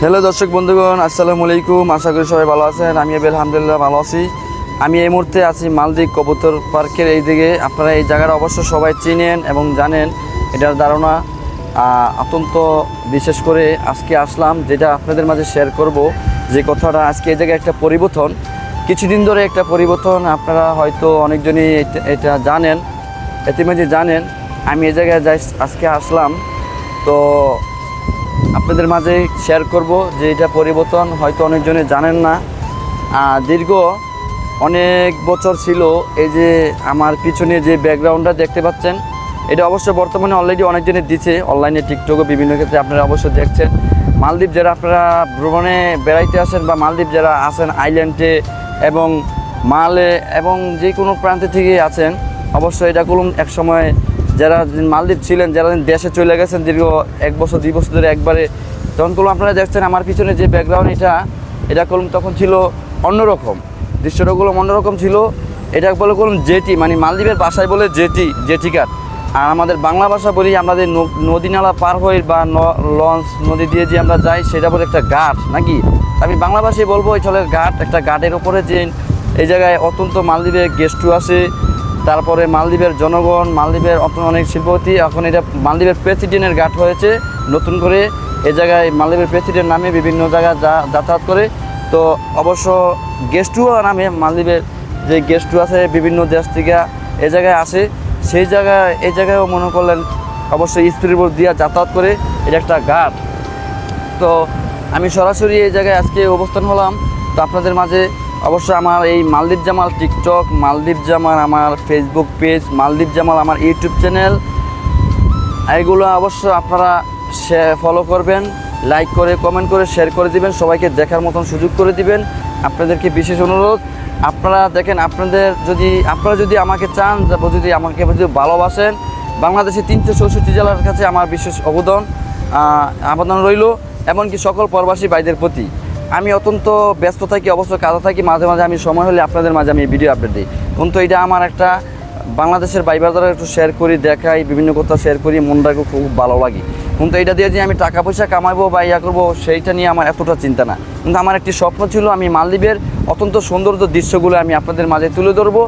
Hello দর্শক বন্ধুগণ, আসসালামু আলাইকুম। আশা করি সবাই ভালো আছেন। আমি এবার আলহামদুলিল্লাহ ভালো আছি। আমি এই মুহূর্তে আছি মালদ্বীপ কবুতর পার্কের এই দিকে আপনারা এই জায়গাটা অবশ্য সবাই চিনেন এবং জানেন, এটার ধারণা। অত্যন্ত বিশেষ করে আজকে আসলাম, যেটা আপনাদের মাঝে শেয়ার করব। যে কথাটা আজকে এই জায়গায় একটা পরিবর্তন। কিছুদিন ধরে একটা পরিবর্তন, আপনারা হয়তো অনেকজনই এটা- এটা জানেন, ইতিমধ্যে জানেন। আমি এই জায়গায় যাই আজকে আসলাম। তো আপনাদের মাঝে শেয়ার করব যে এটা পরিবর্তন হয়তো অনেকজনে জানেন না। দীর্ঘ অনেক বছর ছিল এই যে আমার পিছনে যে ব্যাকগ্রাউন্ডটা দেখতে পাচ্ছেন, এটা অবশ্য বর্তমানে অলরেডি অনেকজনে দিচ্ছে অনলাইনে টিকটকও বিভিন্ন ক্ষেত্রে আপনারা অবশ্যই দেখছেন। মালদ্বীপ যারা আপনারা ভ্রমণে বেড়াইতে আসেন বা মালদ্বীপ যারা আসেন আইল্যান্ডে এবং মালে এবং যে কোনো প্রান্তে থেকে আছেন অবশ্যই এটা করুন, এক সময় যারা মালদ্বীপ ছিলেন, যারা দেশে চলে গেছেন, দীর্ঘ এক বছর, দুই বছর ধরে একবারে তখন করলাম আপনারা দেখছেন, আমার পিছনে যে ব্যাকগ্রাউন্ড এটা এটা করলাম তখন ছিল অন্যরকম। দৃশ্যটা করলাম অন্যরকম ছিল। এটা বলে করলাম জেটি মানে মালদ্বীপের ভাষায় বলে জেটি জেটি কাট আর আমাদের বাংলা ভাষা বলি আমাদের নদী নালা পার হয়ে বা লঞ্চ, নদী দিয়ে যে আমরা যাই, সেটা বলে একটা ঘাট, নাকি? আমি বাংলা ভাষায় বলব, এই চলের ঘাট, একটা ঘাটের ওপরে যে এই জায়গায় অত্যন্ত মালদ্বীপে গেস্টু আসে তারপরে মালদ্বীপের জনগণ, মালদ্বীপের অনেক শিল্পপতি, এখন এটা মালদ্বীপের প্রেসিডেন্টের ঘাট হয়েছে নতুন করে। এ জায়গায় মালদ্বীপের প্রেসিডেন্ট নামে বিভিন্ন জায়গায় যা- যাতায়াত করে। তো অবশ্য গেস্টুও নামে মালদ্বীপের যে গেস্টু আছে বিভিন্ন দেশ থেকে এ জায়গায় আসে। সেই জায়গায় এই জায়গায়ও মনে করলেন অবশ্যই বোর্ড দিয়ে যাতায়াত করে এটা একটা ঘাট। তো আমি সরাসরি এই জায়গায় আজকে অবস্থান হলাম। তো আপনাদের মাঝে অবশ্য আমার এই মালদ্বীপ জামাল টিকটক, মালদ্বীপ জামাল আমার ফেসবুক পেজ মালদ্বীপ জামাল আমার ইউটিউব চ্যানেল এইগুলো অবশ্য আপনারা ফলো করবেন লাইক করে কমেন্ট করে শেয়ার করে দিবেন, সবাইকে দেখার মতন সুযোগ করে দিবেন। আপনাদেরকে বিশেষ অনুরোধ, আপনারা দেখেন, আপনাদের যদি, আপনারা যদি আমাকে চান যদি আমাকে যদি ভালোবাসেন, বাংলাদেশের তিনশো চৌষট্টি জেলার কাছে আমার বিশেষ অবদান আবেদন রইল, এমনকি সকল প্রবাসী ভাইদের প্রতি। আমি অত্যন্ত ব্যস্ত থাকি, অবশ্য কাজে থাকি, মাঝে মাঝে আমি সময় হলে আপনাদের মাঝে আমি ভিডিও আপডেট দিই। কিন্তু এটা আমার একটা বাংলাদেশের বাইবার দ্বারা একটু শেয়ার করি, দেখাই, বিভিন্ন কথা শেয়ার করি, মনটাকে খুব ভালো লাগে। কিন্তু এটা দিয়ে যে আমি টাকা পয়সা কামাবো বা ইয়া করব, সেইটা নিয়ে আমার এতটা চিন্তা না। কিন্তু আমার একটি স্বপ্ন ছিল, আমি মালদ্বীপের অত্যন্ত সৌন্দর্য দৃশ্যগুলো আমি আপনাদের মাঝে তুলে ধরবো।